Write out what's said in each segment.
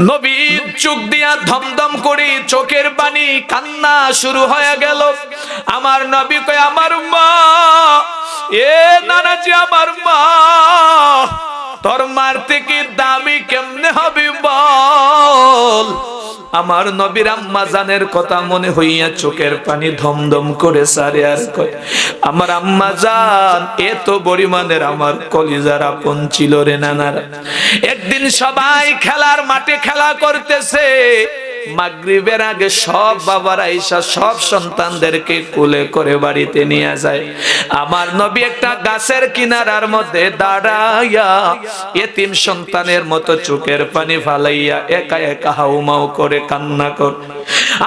নবীর চোখ দিয়া ধমধম করে চোখের পানি কান্না শুরু হয়ে গেল। আমার নবী কয়, আমার মা, এ নানাজি, আমার মা, তোর মার থেকে দামি কেমনে হবে বল? আমার নবীর আম্মা জানের কথা মনে হইয়া চোখের পানি ধমধম করে সারে আর কয়, আমার আম্মা জান, এত পরিমাণের আমার কলিজার আপন ছিল রে নানারা। একদিন সবাই খেলার মাঠে খেলা করতেছে মাগরিবের আগে সব বাবারা ঈশা, সব সন্তানদেরকে কোলে করে বাড়িতে নিয়ে যায়। আমার নবী একটা গাছের কিনারার মধ্যে দাঁড়াইয়া এতিম সন্তানের মতো চোখের পানি ফালাইয়া একা একা হাউমাউ করে কান্না কর।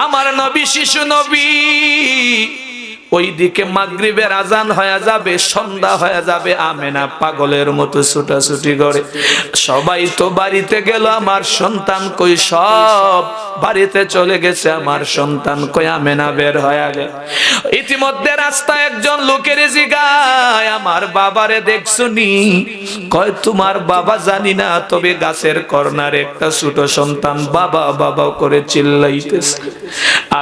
আমার নবী, শিশু নবী ওইদিকে মাগরিবের আজান হয়ে যাবে, সন্ধ্যা হয়ে যাবে, আমেনা পাগলের মতো ছুটাছুটি করে। সবাই তো বাড়িতে গেল, আমার সন্তান কই সব? বাড়িতে চলে গেছে, আমার সন্তান কই আমেনা বের হয়ে গেল। ইতিমধ্যে রাস্তায় একজন লোকের জিগায়, আমার বাবারে দেখছুনি? কয়, তোমার বাবা জানি না, তবে গাছের কর্নারে একটা ছোট সন্তান বাবা বাবা করে চিল্লাইতেছে।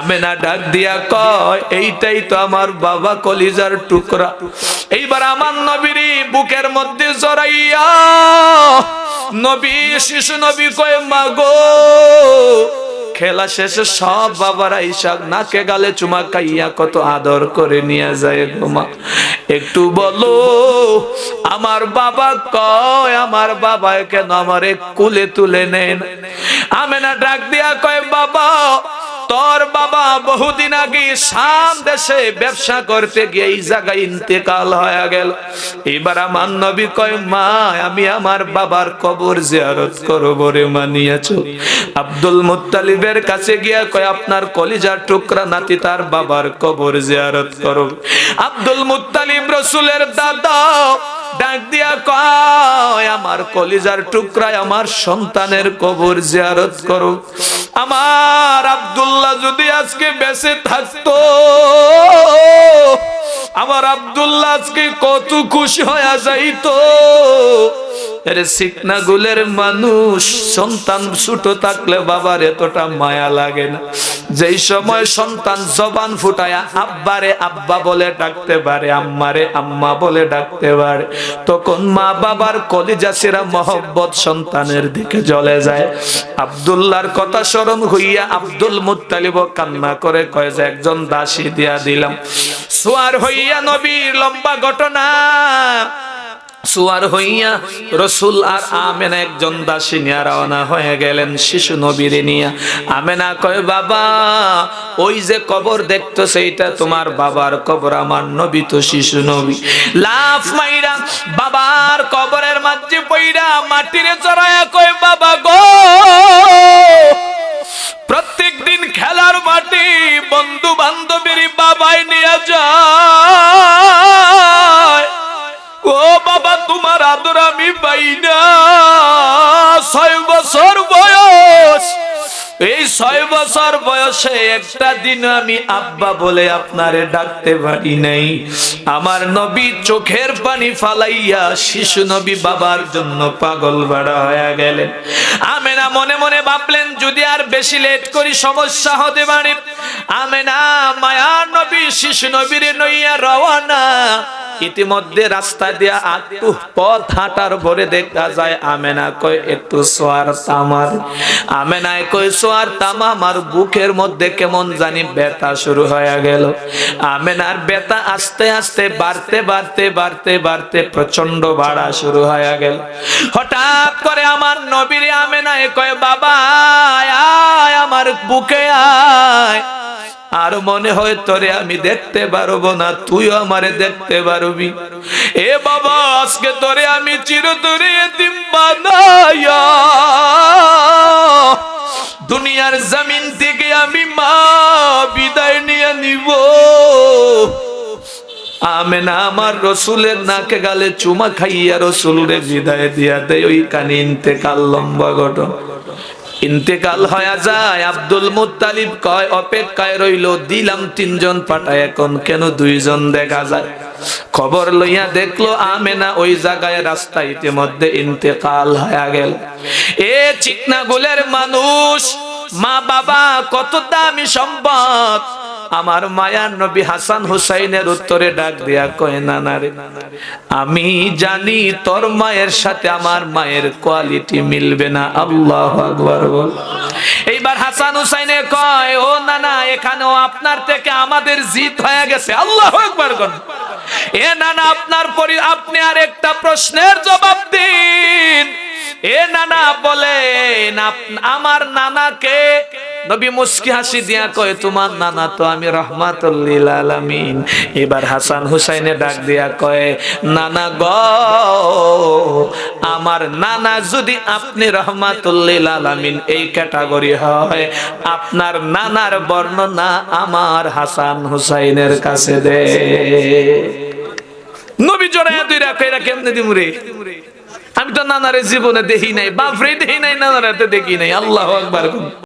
আমেনা ডাক দিয়া কয়, এইটাই তো আমার বাবা কলিজার টুকরা। এইবার আমার নবীর বুকের মধ্যে জড়াইয়া নবী, শিশু নবী কয়, মাগো, খেলা শেষে সব বাবারা ইশাক নাকে গালে চুমা কাইয়া কত আদর করে নিয়ে যায় গোমা একটু বলো, আমার বাবা কয়, আমার বাবা কেন আমারে কুলে তুলে নেন আমেনা ডাক দিয়া কয়, বাবা তোর বাবা বহুদিন আগে শাম দেশে ব্যবসা করতে গিয়ে এই জায়গায় ইন্তেকাল হয়ে গেল। এবার আমার নবী কয়, মা, আমি আমার বাবার কবর জিয়ারত করব রে, মানিয়াছ? আব্দুল মুত্তালিবের কাছে গিয়া কয়, আপনার কলিজার টুকরা নাতি তার বাবার কবর জিয়ারত করো। আব্দুল মুত্তালিব রসুলের দাদা ডাক দিয়া কয়, আমার কলিজার টুকরায় আমার সন্তানের কবর জিয়ারত করো। আমার আবদুল্লাহ যদি আজকে বেঁচে থাকতো, আমার আবদুল্লাহ আজকে কত খুশি হয়ে যাইত। এরে সিকনা গুলের মানুষ, সন্তান ছুটো থাকলে বাবার এতটা মায়া লাগে না। যেই সময় সন্তান জবান ফুটায়া আব্বারে আব্বা বলে ডাকতে পারে, আম্মারে আম্মা বলে ডাকতে পারে, তখন মা বাবার কলিজাসিরা মহব্বত সন্তানের দিকে জ্বলে যায়। আব্দুল্লাহর কথা স্মরণ হইয়া আব্দুল মুত্তালিব কান্না করে কয় যে, একজন দাসী দিয়া দিলাম। সোয়ার হইয়া নবীর লম্বা ঘটনা। সুয়ার হইয়া রসুল আর আমেনা একজন দাসী নিয়ে রওনা হয়ে গেলেন শিশু নবীর নিয়া। আমেনা কয়, বাবা, ওই যে কবর দেখতো সেইটা তোমার বাবার কবর, আমার নবী তো শিশু নবী। লাফ মাইরা বাবার কবরের মাঝে পইরা মাটিরে চড়ায়া কয়, বাবা গো আদর আমি পাই না ছয় বছর বয়স। এই ছয় বছর বয়সে একটা দিন আমি আব্বা বলে আপনারে ডাকতে পারি নাই। আমার নবী চোখের পানি ফালাইয়া শিশু নবী বাবার জন্য পাগল বাড়া হয়ে গেলেন। আমেনা মনে মনে ভাবলেন, যদি আর বেশি লেট করি সমস্যা হতে পারে। আমেনা মায়া নবী, শিশু নবীর নইয়া রওয়ানা ইতিমধ্যে রাস্তা দিয়া আটটু পথ হাঁটার ভরে দেখা যায়, আমেনা কয়, একটু সোয়ার তামার। আমেনায় কয়, সোয়ার তামা, আমার বুকের মধ্যে কেমন জানি ব্যথা শুরু হয়ে গেল। আমেনার ব্যথা আস্তে আস্তে বাড়তে বাড়তে বাড়তে বাড়তে প্রচণ্ড বাড়া শুরু হয়ে গেল। হঠাৎ করে আমার নবীর আমেনায় কয় বাবা আয়, আমার বুকে আয়। আর মনে হয় তোরে আমি দেখতে পারব না, তুইও আমারে দেখতে পারবি। এ বাবা, আজকে তোরে আমি চিরতরে দুনিয়ার জমিন থেকে আমি মা বিদায় নিয়ে নিব। আমেনা আমার রসুলের নাকে গালে চুমা খাইয়া রসুলের বিদায় দিয়া দেয় ওই কানে ইন্তেকাল লম্বা ঘটনা। ইন্তেকাল হয়ে যায়, আব্দুল মুতালিব কয়, অপেক্ষায় রইল, দিলাম তিনজন পাঠায়, এখন কেন দুইজন দেখা যায়? খবর লইয়া দেখল আমেনা ওই জায়গায় রাস্তা ইতিমধ্যে ইন্তেকাল হয়ে গেল। এ চিকনা গুলের মানুষ, মা বাবা, কত দামি সম্পদ। আমার মায়ার নবী হাসান হুসাইনের উত্তরে ডাক দিয়া কয়, নানা রে, আমি জানি তোর মায়ের সাথে আমার মায়ের কোয়ালিটি মিলবে না। আল্লাহ আকবার বল। এইবার হাসান হুসাইনে কয়, ও নানা, এখানেও আপনার থেকে আমাদের জিত হয়ে গেছে। আল্লাহ আকবার কোন এ নানা, আপনার পরি, আপনি আর একটা প্রশ্নের জবাব দিন। এ নানা, বলেন আমার নানাকে নবী মুস্কি হাসি দিয়া কয়, তোমার নানা তো আমি রহমাতুল্লিল আলামিন। এবার হাসান হুসাইনে ডাক দিয়া কয়, নানা গ, আমার নানা যদি আপনি রহমাতুল্লিল আলামিন এই ক্যাটাগরি হয়, আপনার নানার বর্ণনা আমার হাসান হুসাইনের কাছে দে। নবী জড়াইয়া দুই রাখো এরা কেমনে দিমুরে আমি তো নানারে জীবনে দেখি নাই, বাপরে দেখি নাই, নানারে তো দেখি নাই। আল্লাহ আকবার।